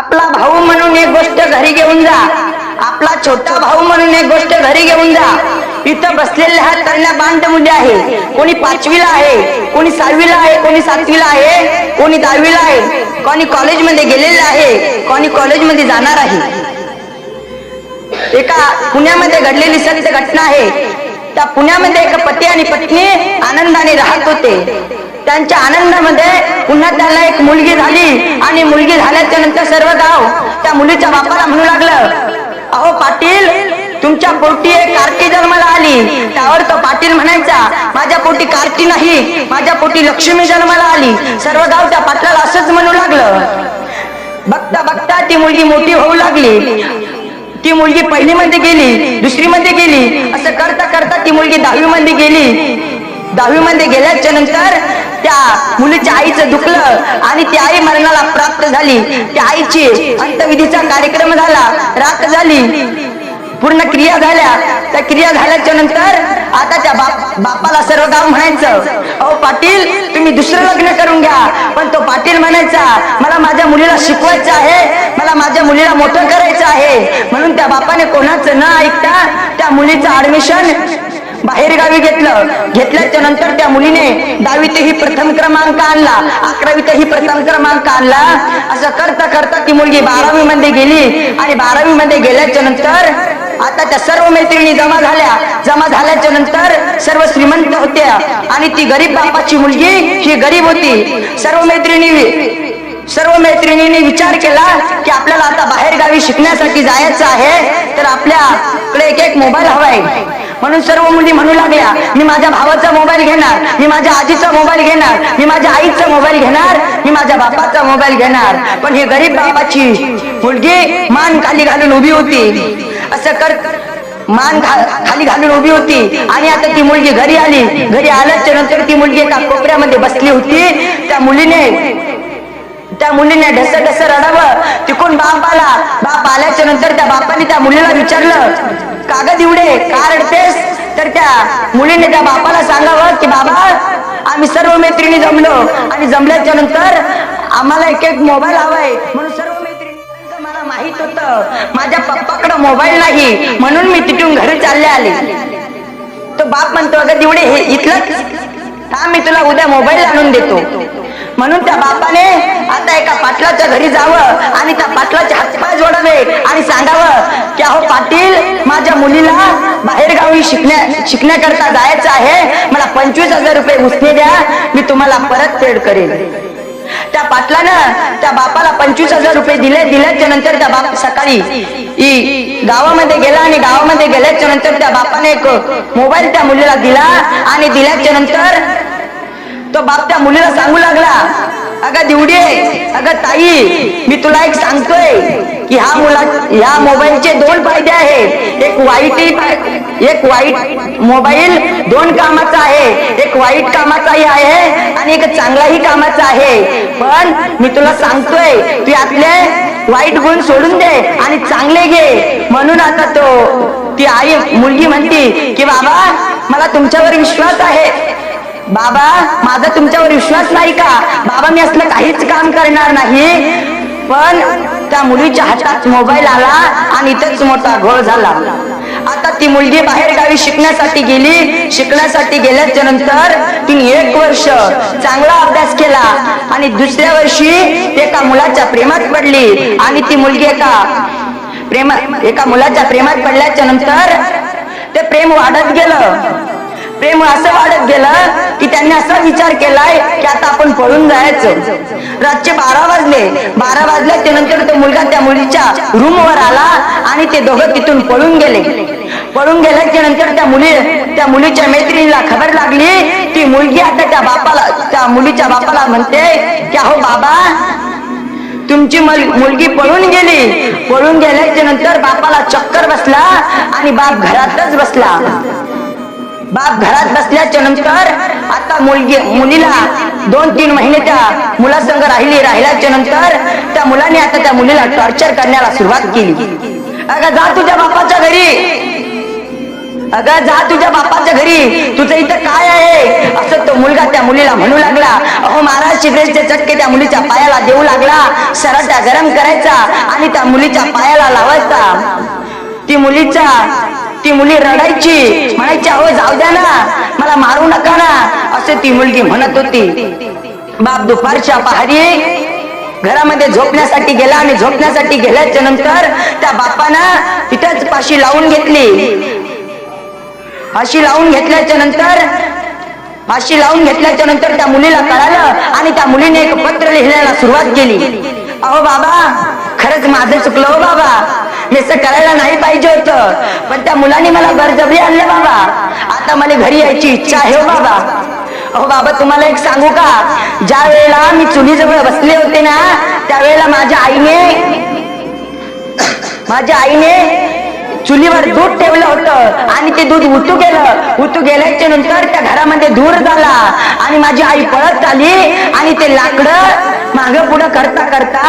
आपला भाऊ म्हणून एक गोष्ट घरी घेऊन जा. आपला छोटा भाऊ म्हणून एक गोष्ट घरी घेऊन जा. इथं बसलेल्या ह्या तरण्या बांध मुली आहे. कोणी पाचवीला आहे कोणी सहावीला आहे कोणी सातवीला आहे कोणी दहावीला आहे. कोणी कॉलेजमध्ये गेलेले आहे कोणी कॉलेजमध्ये जाणार आहे. एका पुण्यामध्ये घडलेली सत्य घटना आहे. त्या पुण्यामध्ये एक पती आणि पत्नी आनंदाने राहत होते. त्यांच्या आनंदामध्ये पुन्हा त्याला एक मुलगी झाली. आणि मुलगी झाल्याच्यानंतर सर्व गाव त्या मुलीच्या बापाला म्हणू लागलं अहो पाटील तुमच्या पोटी एक कार्टी जन्माला आली. त्यावर तो पाटील म्हणायचा माझ्या पोटी कार्टी नाही माझ्या पोटी लक्ष्मी जन्माला आली. सर्व गाव त्या पाटलाला असंच म्हणू लागलं. बघता बघता ती मुलगी मोठी होऊ लागली. ती मुलगी पहिली मध्ये गेली दुसरी मध्ये गेली. असं करता करता ती मुलगी दहावी मध्ये गेली. दहावी मध्ये गेल्याच्यानंतर त्या मुलीच्या आईचं दुखलं आणि ती आई मरणाला प्राप्त झाली. त्या आईची अंतविधीचा कार्यक्रम झाला रात झाली पूर्ण क्रिया झाल्या. त्या क्रिया झाल्याच्यानंतर आता त्या बाप बापाला सर्व गाव म्हणायचं अहो पाटील तुम्ही दुसरं लग्न करून घ्या. पण तो पाटील म्हणायचा मला माझ्या मुलीला शिकवायचं आहे मला माझ्या मुलीला मोठं करायचं आहे. म्हणून त्या बापाने कोणाचं न ऐकता त्या मुलीचं ऍडमिशन बाहेरगावी घेतलं. घेतल्याच्या नंतर त्या मुलीने दहावीतही प्रथम क्रमांक आणला. अकरावीतही प्रथम क्रमांक आणला. असं करता करता ती मुलगी बारावी मध्ये गेली. आणि बारावी मध्ये गेल्याच्यानंतर आता त्या सर्व मैत्रिणी जमा झाल्या. जमा झाल्याच्यानंतर सर्व श्रीमंत होत्या. आणि ती गरीब बापाची मुलगी ही गरीब होती. सर्व मैत्रिणी सर्व मैत्रिणींनी विचार केला की आपल्याला आता बाहेर गावी शिकण्यासाठी जायचं आहे. तर आपल्याकडे एक एक मोबाईल हवाय म्हणून सर्व मुली म्हणू लागल्या मी माझ्या भावाचा मोबाईल घेणार मी माझ्या आजीचा मोबाईल घेणार मी माझ्या आईचा मोबाईल घेणार मी माझ्या बापाचा मोबाईल घेणार. पण ही गरीब बापाची मुलगी मान खाली घालून उभी होती. असं कर मान खाली घालून उभी होती. आणि आता ती मुलगी घरी आली. घरी आल्याच्यानंतर ती मुलगी एका कोपऱ्यामध्ये बसली होती. त्या मुलीने त्या मुलीने ढस ढस रडावं. तिकून बाप आला. बाप आल्याच्यानंतर त्या बापाने त्या मुलीला विचारलं कागद इवडे का रडते तर त्या मुलीने त्या बापाला सांगावं की बाबा आम्ही सर्व मैत्रिणी जमलो. आणि जमल्याच्या नंतर आम्हाला एक एक मोबाईल हवाय. म्हणून सर्व मैत्रिणी मला माहीत होत. माझ्या पप्पाकडे मोबाईल नाही. म्हणून मी तिथून घरी चालले आले. तो बाप म्हणतो अगं दिवडे हे इथलं हा मी तुला उद्या मोबाईल आणून देतो. म्हणून त्या बापाने आता एका पाटलाच्या घरी जावं आणि त्या पाटलाचे हातपाय जोडावे आणि सांगावं की अहो पाटील माझ्या मुलीला बाहेर गावी शिकण्या शिकण्याकरता जायचं आहे. मला पंचवीस हजार रुपये उसने द्या मी तुम्हाला परत फेड करेन. त्या पाटलानं त्या बापाला पंचवीस हजार रुपये दिले दिल्याच्या नंतर त्या बाप सकाळी गावामध्ये गेला आणि गावामध्ये गेल्याच्यानंतर त्या बापाने एक मोबाईल त्या मुलीला दिला आणि दिल्याच्या नंतर तो बाप त्या मुलीला सांगू लागला अगं दिवडे अगं ताई मी तुला एक सांगतोय की ह्या मुला ह्या मोबाईलचे दोन फायदे आहेत. एक वाईट एक वाईट मोबाईल दोन कामाचा आहे. एक वाईट कामाचाही आहे आणि एक चांगलाही कामाचा आहे. पण मी तुला सांगतोय तू यातले वाईट गुण सोडून दे आणि चांगले घे. म्हणून आता तो ती आई मुलगी म्हणती की बाबा मला तुमच्यावर विश्वास आहे. बाबा माझा तुमच्यावर विश्वास नाही का? बाबा मी असलं काहीच काम करणार नाही. पण त्या मुलीच्या हातात मोबाईल आला आणि इथेच मोठा घोळ झाला. आता ती मुलगी बाहेर गावी शिकण्यासाठी गेली. शिकण्यासाठी गेल्याच्यानंतर तिने एक वर्ष चांगला अभ्यास केला आणि दुसऱ्या वर्षी एका मुलाच्या प्रेमात पडली. आणि ती मुलगी एका प्रेमा एका मुलाच्या प्रेमात पडल्याच्या नंतर ते प्रेम वाढत गेलं. प्रेम असं वाढत गेलं की त्यांनी असा विचार केलाय की आता आपण पळून जायचं. रातचे बारा वाजले. बारा वाजल्याच्या नंतर तो मुलगा त्या मुलीच्या रूमवर आला आणि ते दोघं तिथून पळून गेले. पळून गेल्याच्यानंतर त्या मुली त्या मुलीच्या मैत्रिणीला खबर लागली ती मुलगी आता त्या बापाला त्या मुलीच्या बापाला म्हणते की अहो बाबा तुमची मुलगी पळून गेली. पळून गेल्याच्यानंतर बापाला चक्कर बसला आणि बाप घरातच बसला. बाप घरात बसल्याच्या नंतर आता मुलगी मुलीला दोन तीन महिने त्या मुलासंग राहिली राहिल्याच्या नंतर त्या मुलाने आता त्या मुलीला टॉर्चर करण्याला सुरुवात केली. अगं जा तुझ्या बापाच्या घरी. अगं जा तुझ्या बापाच्या घरी. तुझं इथं काय आहे? असं तो मुलगा त्या मुलीला म्हणू लागला. अहो महाराज सिगरेटचे चटके त्या मुलीच्या पायाला देऊ लागला. सराट्या गरम करायचा आणि त्या मुलीच्या पायाला लावायचा. ती मुलीच्या ती मुली रडायची. म्हणायची अहो जाऊ द्या ना. मला मारू नका ना. असे ती मुलगी म्हणत होती. बाप दुपारच्या पहारी घरामध्ये झोपण्यासाठी गेला आणि झोपण्यासाठी गेल्याच्यानंतर त्या बापानं तिथंच पाशी लावून घेतली. फाशी लावून घेतल्याच्या नंतर फाशी लावून घेतल्याच्या नंतर त्या मुलीला कळालं आणि त्या मुलीने एक पत्र लिहिण्याला सुरुवात केली. अहो बाबा खरंच माझं चुकलं हो बाबा. मी असं करायला नाही पाहिजे होतं. पण त्या मुलाने मला बरजबरी आणलं बाबा. आता मला घरी यायची इच्छा आहे हो बाबा. अहो बाबा तुम्हाला एक सांगू का? ज्या वेळेला मी चुलीजवळ बसले होते ना त्यावेळेला माझ्या आईने माझ्या आईने चुलीवर दूध ठेवलं होतं आणि ते दूध उतू गेलं. उतू गेल्याच्यानंतर त्या घरामध्ये धूर झाला आणि माझी आई पळत आली आणि ते लाकडं माग पुढं करता करता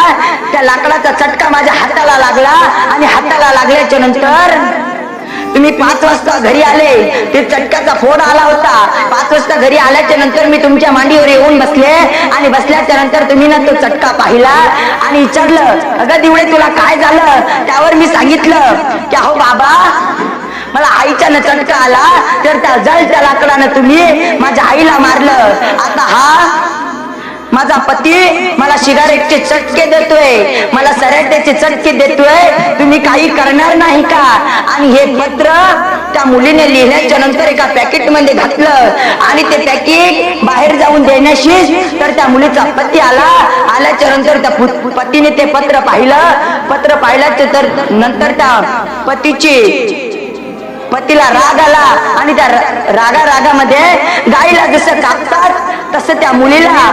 त्या लाकडाचा चटका माझ्या हाताला लागला आणि हाताला लागल्याच्या नंतर तुम्ही पाच वाजता घरी आले. ते चटक्याचा फोड आला होता. पाच वाजता घरी आल्याच्यानंतर मी तुमच्या मांडीवर येऊन बसले आणि बसल्याच्या नंतर तुम्ही ना तो चटका पाहिला आणि विचारलं अगं दिवळे तुला काय झालं? त्यावर मी सांगितलं की अहो बाबा मला आईच्या न चटका आला तर त्या जळत्या लाकडानं तुम्ही माझ्या आईला मारलं. आता हा माझा पती मला सिगारेटचे चटके देतोय. मला सराट्याचे चटके देतोय. तुम्ही काही करणार नाही का? आणि हे पत्र त्या मुलीने लिहिल्याच्या नंतर एका पॅकेटमध्ये घातलं. आणि ते पॅकेट बाहेर जाऊन देण्याशी तर त्या मुलीचा पती आला. आल्याच्यानंतर त्या पतीने ते पत्र पाहिलं. पत्र पाहिल्याच्या तर नंतर त्या पतीची पतीला राग आला. आणि त्या रागा रागामध्ये गाईला जसं कापतात तसं त्या मुलीला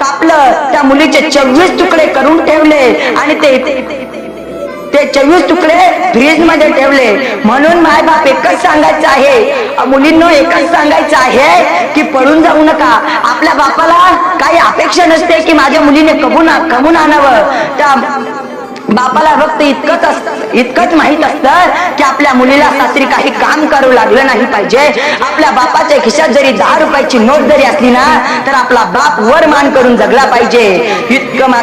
कापलं त्या मुलीचे चोवीस तुकडे करून ठेवले आणि ते ते चोवीस तुकडे फ्रीजमध्ये ठेवले. म्हणून माय बाप एकच सांगायचं आहे मुलींना मुलींनो एकच सांगायचं आहे की पळून जाऊ नका. आपल्या बापाला काही अपेक्षा नसते की माझ्या मुलीने कबून कमून आणावं. त्या बापाला फक्त इतकंच असत इतकंच माहीत असतं की आपल्या मुलीला सासरी काही काम करू लागलं नाही पाहिजे. आपल्या बापाच्या खिशात जरी दहा रुपयाची नोट जरी असली ना तर आपला बाप वर मान करून जगला पाहिजे. इतकं मा-